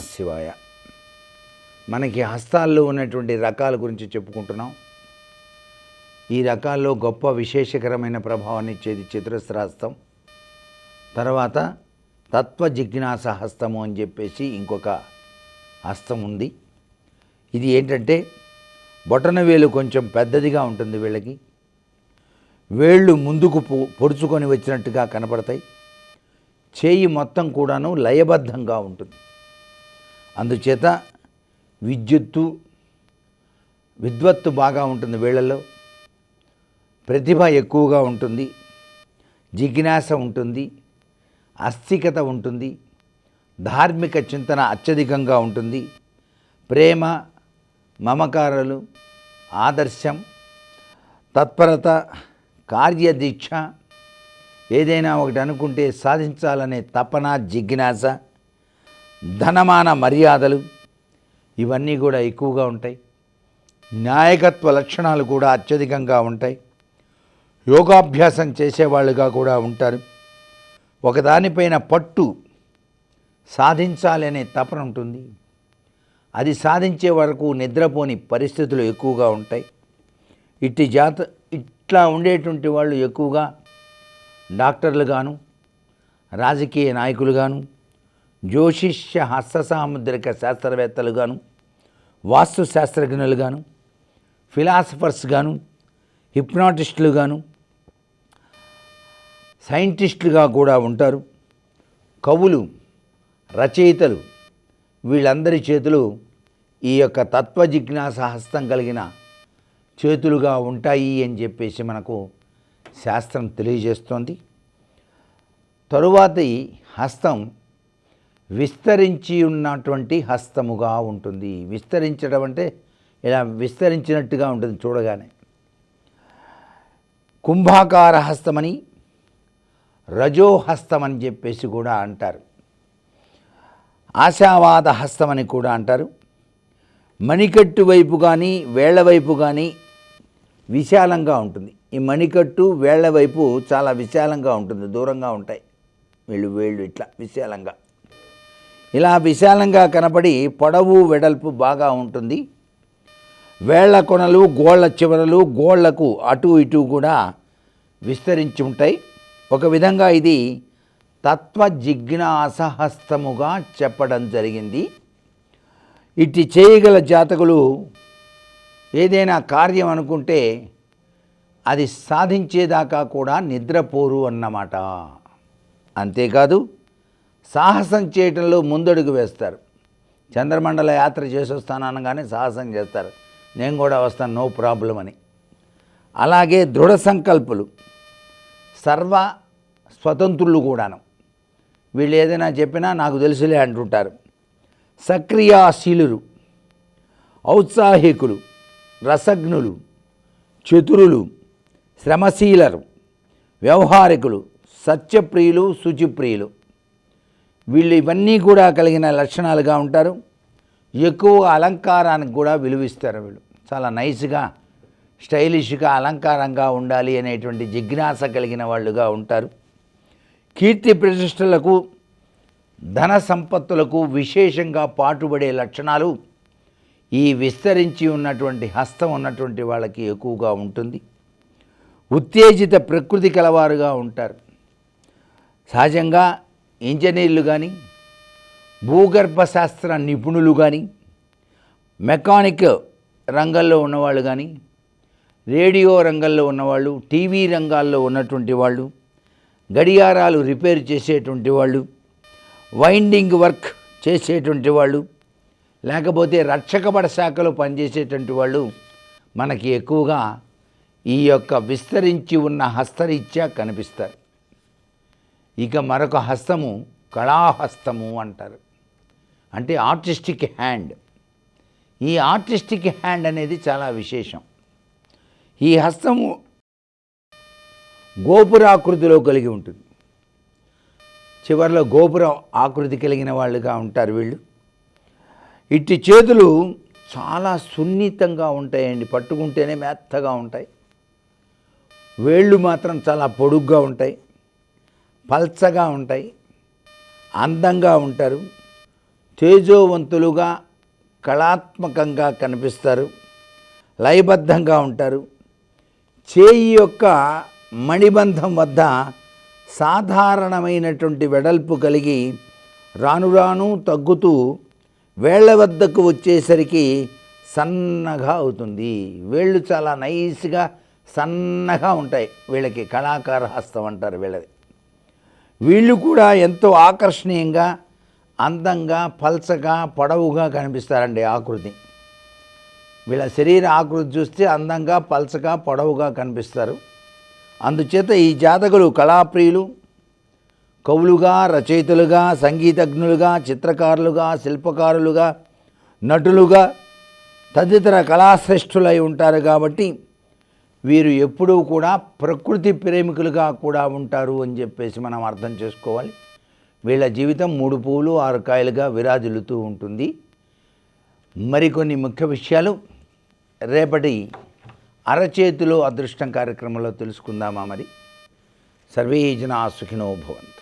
శివాయ మనకి హస్తాల్లో ఉన్నటువంటి రకాల గురించి చెప్పుకుంటున్నాం. ఈ రకాల్లో గొప్ప విశేషకరమైన ప్రభావాన్ని ఇచ్చేది చతురస్రహస్తం తర్వాత తత్వ జిజ్ఞాస హస్తము అని చెప్పేసి ఇంకొక హస్తం ఉంది. ఇది ఏంటంటే బొటన వేలు కొంచెం పెద్దదిగా ఉంటుంది వీళ్ళకి. వేళ్ళు ముందుకు పొ- పొడుచుకొని వచ్చినట్టుగా కనపడతాయి. చేయి మొత్తం కూడాను లయబద్ధంగా ఉంటుంది. అందుచేత విద్యుత్తు విద్వత్తు బాగా ఉంటుంది వీళ్ళలో ప్రతిభ ఎక్కువగా ఉంటుంది. జిజ్ఞాస ఉంటుంది. అస్థికత ఉంటుంది. ధార్మిక చింతన అత్యధికంగా ఉంటుంది. ప్రేమ మమకారాలు ఆదర్శం తత్పరత కార్యదీక్ష ఏదైనా ఒకటి అనుకుంటే సాధించాలనే తపన జిజ్ఞాస ధనమాన మర్యాదలు ఇవన్నీ కూడా ఎక్కువగా ఉంటాయి. నాయకత్వ లక్షణాలు కూడా అత్యధికంగా ఉంటాయి. యోగాభ్యాసం చేసేవాళ్ళుగా కూడా ఉంటారు. ఒకదానిపైన పట్టు సాధించాలనే తపన ఉంటుంది. అది సాధించే వరకు నిద్రపోని పరిస్థితులు ఎక్కువగా ఉంటాయి. ఇట్టి జాత ఇట్లా ఉండేటువంటి వాళ్ళు ఎక్కువగా డాక్టర్లు గాను రాజకీయ నాయకులు గాను జ్యోతిష్య హస్త సాముద్రిక శాస్త్రవేత్తలు గాను వాస్తు శాస్త్రజ్ఞులు గాను ఫిలాసఫర్స్ గాను హిప్నాటిస్టులు గాను సైంటిస్టులుగా కూడా ఉంటారు. కవులు రచయితలు వీళ్ళందరి చేతులు ఈ యొక్క తత్వజిజ్ఞాస హస్తం కలిగిన చేతులుగా ఉంటాయి అని చెప్పేసి మనకు శాస్త్రం తెలియజేస్తోంది. తరువాతి హస్తం విస్తరించి ఉన్నటువంటి హస్తముగా ఉంటుంది. విస్తరించడం అంటే ఇలా విస్తరించినట్టుగా ఉంటుంది చూడగానే. కుంభాకార హస్తమని రజోహస్తం అని చెప్పేసి కూడా అంటారు. ఆశావాద హస్తమని కూడా అంటారు. మణికట్టు వైపు కానీ వేళ్ళ వైపు కానీ విశాలంగా ఉంటుంది. ఈ మణికట్టు వేళ్ళ వైపు చాలా విశాలంగా ఉంటుంది. దూరంగా ఉంటాయి. వీళ్ళు వేళ్ళు ఇట్లా విశాలంగా. ఇలా విశాలంగా కనపడి పొడవు వెడల్పు బాగా ఉంటుంది. వేళ్ళ కొనలు గోళ్ళ చివరలు గోళ్ళకు అటు ఇటు కూడా విస్తరించి ఉంటాయి. ఒక విధంగా ఇది తత్వ జిజ్ఞాసహస్తముగా చెప్పడం జరిగింది. ఇట్టి చేయగల జాతకులు ఏదైనా కార్యం అనుకుంటే అది సాధించేదాకా కూడా నిద్రపోరు అన్నమాట. అంతేకాదు సాహసం చేయటంలో ముందడుగు వేస్తారు. చంద్రమండల యాత్ర చేసి వస్తాను అనగానే సాహసం చేస్తారు. నేను కూడా వస్తాను నో ప్రాబ్లం అని. అలాగే దృఢ సంకల్పులు. సర్వ స్వతంత్రులు కూడాను. వీళ్ళు ఏదైనా చెప్పినా నాకు తెలుసులే అంటుంటారు. సక్రియాశీలురు ఔత్సాహికులు. రసజ్ఞులు. చతురులు. శ్రమశీలరు. వ్యవహారికులు. సత్యప్రియులు శుచిప్రియులు వీళ్ళు ఇవన్నీ కూడా కలిగిన లక్షణాలుగా ఉంటారు. ఎక్కువ అలంకారానికి కూడా విలువిస్తారు వీళ్ళు. చాలా నైస్గా స్టైలిష్గా అలంకారంగా ఉండాలి అనేటువంటి జిజ్ఞాస కలిగిన వాళ్ళుగా ఉంటారు. కీర్తి ప్రతిష్టలకు ధన సంపత్తులకు విశేషంగా పాటుపడే లక్షణాలు ఈ విస్తరించి ఉన్నటువంటి హస్తం ఉన్నటువంటి వాళ్ళకి ఎక్కువగా ఉంటుంది. ఉత్తేజిత ప్రకృతి కలవారుగా ఉంటారు. సహజంగా ఇంజనీర్లు కానీ భూగర్భ శాస్త్ర నిపుణులు కానీ మెకానిక్ రంగంలో ఉన్నవాళ్ళు కానీ రేడియో రంగంలో ఉన్నవాళ్ళు టీవీ రంగాల్లో ఉన్నటువంటి వాళ్ళు గడియారాలు రిపేర్ చేసేటువంటి వాళ్ళు వైండింగ్ వర్క్ చేసేటువంటి వాళ్ళు లేకపోతే రక్షకబడ శాఖలో పనిచేసేటువంటి వాళ్ళు మనకి ఎక్కువగా ఈ యొక్క విస్తరించి ఉన్న హస్తరీత్యా కనిపిస్తారు. ఇక మరొక హస్తము కళాహస్తము అంటారు. అంటే ఆర్టిస్టిక్ హ్యాండ్. ఈ ఆర్టిస్టిక్ హ్యాండ్ అనేది చాలా విశేషం. ఈ హస్తము గోపురాకృతిలో కలిగి ఉంటుంది. చివరిలో గోపురం ఆకృతి కలిగిన వాళ్ళుగా ఉంటారు వీళ్ళు. ఇట్టి చేతులు చాలా సున్నితంగా ఉంటాయండి. పట్టుకుంటేనే మెత్తగా ఉంటాయి. వేళ్ళు మాత్రం చాలా పొడుగ్గా ఉంటాయి. పల్చగా ఉంటాయి అందంగా ఉంటారు తేజోవంతులుగా కళాత్మకంగా కనిపిస్తారు లయబద్ధంగా ఉంటారు. చేయి యొక్క మణిబంధం వద్ద సాధారణమైనటువంటి వెడల్పు కలిగి రాను రాను తగ్గుతూ వేళ్ళ వద్దకు వచ్చేసరికి సన్నగా అవుతుంది. వేళ్ళు చాలా నైస్గా సన్నగా ఉంటాయి. వీళ్ళకి కళాకార హస్తం అంటారు వీళ్ళది. వీళ్ళు కూడా ఎంతో ఆకర్షణీయంగా అందంగా పల్చగా పొడవుగా కనిపిస్తారండి ఆకృతి. వీళ్ళ శరీర ఆకృతి చూస్తే అందంగా పల్చగా పొడవుగా కనిపిస్తారు. అందుచేత ఈ జాతకులు కళాప్రియులు. కవులుగా రచయితలుగా సంగీతజ్ఞులుగా చిత్రకారులుగా శిల్పకారులుగా నటులుగా తదితర కళాశ్రేష్ఠులై ఉంటారు కాబట్టి వీరు ఎప్పుడూ కూడా ప్రకృతి ప్రేమికులుగా కూడా ఉంటారు అని చెప్పేసి మనం అర్థం చేసుకోవాలి. వీళ్ళ జీవితం మూడు పువ్వులు ఆరు కాయలుగా విరాజిల్లుతూ ఉంటుంది. మరికొన్ని ముఖ్య విషయాలు. రేపటి అరచేతిలో అదృష్టం కార్యక్రమంలో తెలుసుకుందామా మరి? సర్వే జనా సుఖినో భవంతు.